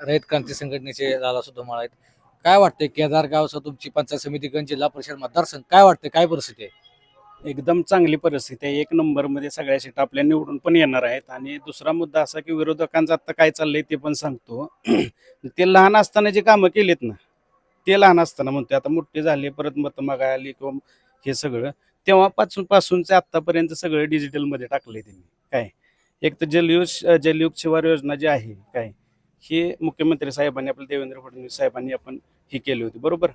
रयत क्रांती संघटनेचे लाला सुद्धा मला आहेत. काय वाटतंय केदारगावचं तुमची पंचायत समिती गण जिल्हा परिषद मतदारसंघ काय वाटतंय काय परिस्थिती आहे? एकदम चांगली परिस्थिती आहे. एक नंबरमध्ये सगळ्या सीट आपल्या निवडून पण येणार आहेत. आणि दुसरा मुद्दा असा की विरोधकांचं आत्ता काय चाललंय ते पण सांगतो. ते लहान असताना जे कामं केलीत ना ते लहान असताना म्हणतो आता मोठे झाले परत मत मागाय आली किंवा हे सगळं तेव्हापासून पासूनचे आत्तापर्यंत सगळं डिजिटलमध्ये टाकलंय त्यांनी. काय? एक तर जलयुग जलयुग शिवार योजना जी आहे काय? हे मुख्यमंत्री साहेबांनी आपल्या देवेंद्र फडणवीस साहेबांनी आपण ही केली होती बरोबर?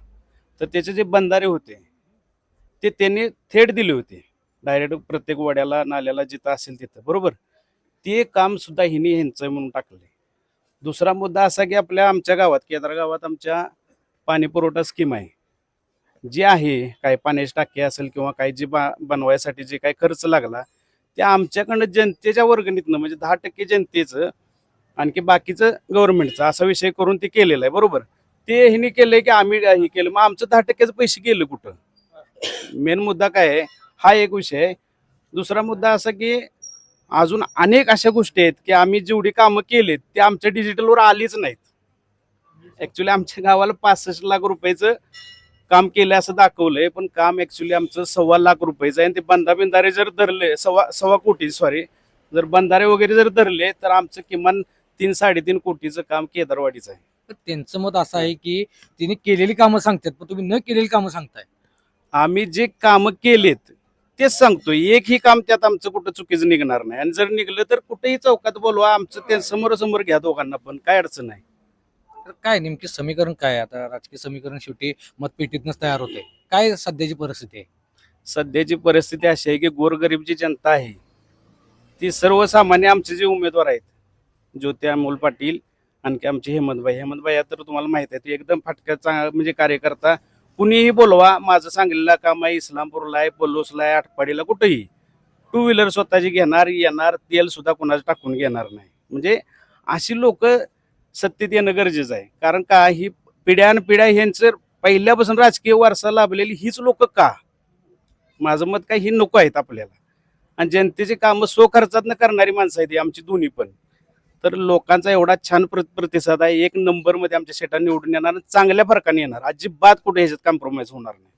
तर त्याचे जे बंधारे होते ते त्यांनी थेट दिले होते. डायरेक्ट प्रत्येक वड्याला नाल्याला जिथं असेल तिथं बरोबर? ते काम सुद्धा हिने ह्यांचं म्हणून टाकले दुसरा मुद्दा असा की आपल्या आमच्या गावात केदार गावात आमच्या पाणी पुरवठा स्कीम आहे. जी आहे काय पाण्याची टाकी असेल किंवा काही जी बा बनवायसाठी जे काही खर्च लागला ते आमच्याकडनं जनतेच्या वर्गणीतनं म्हणजे दहा टक्के जनतेचं आणखी बाकीचं गव्हर्नमेंटचं असा विषय करून ते केलेलं आहे बरोबर? ते हिने केलंय की आम्ही हे केलं मग आमचं दहा टक्क्याचं पैसे गेले कुठं? मेन मुद्दा काय आहे हा एक विषय दुसरा मुद्दा असा की अजून अनेक अशा गोष्टी आहेत की आम्ही जेवढी कामं केलीत ते आमच्या डिजिटलवर आलीच नाहीत. ऍक्च्युली आमच्या गावाला पासष्ट लाख रुपयाचं काम केलं असं दाखवलंय पण काम ऍक्च्युली आमचं सव्वा लाख रुपयाचं आहे. आणि ते बंधा बिंधारे जर धरले सव्वा सव्वा कोटी सॉरी जर बंधारे वगैरे जर धरले तर आमचं किमान तीन साडेतीन कोटीचं काम केदारवाडीचं आहे. तर त्यांचं मत असं आहे की तिने केलेली कामं सांगतात पण तुम्ही न केलेली कामं सांगताय. आम्ही जे कामं केलेत तेच सांगतोय. एकही काम त्यात आमचं कुठं चुकीचं निघणार नाही. आणि जर निघलं तर कुठेही चौकात बोलवा आमचं ते समोरासमोर घ्या दोघांना पण. काय अडचण नाही. तर काय नेमके समीकरण काय आहे? आता राजकीय समीकरण शेवटी मतपेटीतनंच तयार होते काय सध्याची परिस्थिती आहे? सध्याची परिस्थिती अशी आहे की गोरगरीब जी जनता आहे. ती सर्वसामान्य आमचे जे उमेदवार आहेत ज्योती अमोल पाटील आणखी आमचे हेमंतभाई हेमंतभाई तर तुम्हाला माहीत आहे ते एकदम फाटक्या चांग म्हणजे कार्यकर्ता. कुणीही बोलवा माझं सांगलीला काम आहे इस्लामपूरला आहे पल्लोसला आहे आटपाडीला कुठेही. टू व्हीलर स्वतःची घेणार येणार तेल सुद्धा कुणाचं टाकून घेणार नाही. म्हणजे अशी लोक सत्तेत येणं गरजेचं आहे. कारण का ही पिढ्यान पिढ्या ह्यांचं पहिल्यापासून राजकीय वारसा लाभलेली हीच लोक का? माझं मत काय ही नको आहेत आपल्याला. आणि जनतेची कामं स्वखर्चातनं करणारी माणसं आहेत आमची दोन्ही पण. तर लोकांचा एवढा छान प्र- प्रतिसाद आहे. एक नंबरमध्ये आमच्या शेटा निवडून येणार चांगल्या फरकाने येणार. अजिबात कुठे ह्याच्यात कॉम्प्रोमाइज होणार नाही.